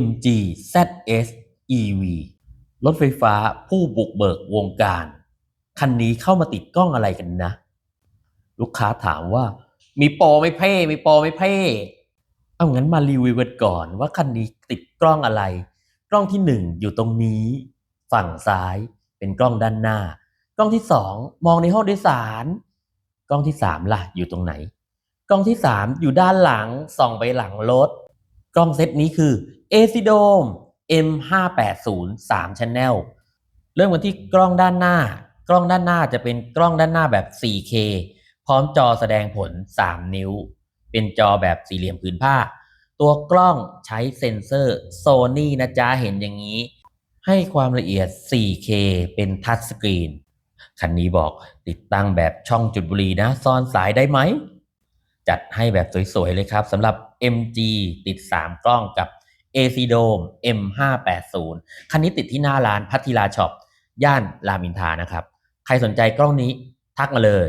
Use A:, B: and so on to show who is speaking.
A: MG ZS EV รถไฟฟ้าผู้บุกเบิกวงการ คันนี้เข้ามาติดกล้องอะไรกันนะ ลูกค้าถามว่า มีโปรไม่เพ่มีโปรไม่เพ่เอางั้นมารีวิวกันก่อนว่าคันนี้ติดกล้องอะไร กล้องที่หนึ่งอยู่ตรงนี้ ฝั่งซ้ายเป็นกล้องด้านหน้า กล้องที่สองมองในห้องโดยสาร กล้องที่สามล่ะอยู่ตรงไหน กล้องที่สามอยู่ด้านหลังส่องไปหลังรถ กล้องเซตนี้คือ a c i d o m M580 3 Channel เริ่มกันที่กล้องด้านหน้า กล้องด้านหน้าจะเป็นกล้องด้านหน้าแบบ 4K พร้อมจอแสดงผล 3 นิ้ว เป็นจอแบบสี่เหลี่ยมผืนผ้า ตัวกล้องใช้เซ็นเซอร์ Sony นะจ๊ะเห็นอย่างนี้ ให้ความละเอียด 4K เป็นทัชสกรีน คันนี้บอกติดตั้งแบบช่องจุดบุหรี่นะ ซ่อนสายได้ไหม จัดให้แบบสวยๆเลยครับสำหรับ MG ติด 3 กล้องกับ AC Dome M580 คันนี้ติดที่หน้าร้านพัทธิลาช็อปย่านรามอินทานะครับ ใครสนใจกล้องนี้ทักมาเลย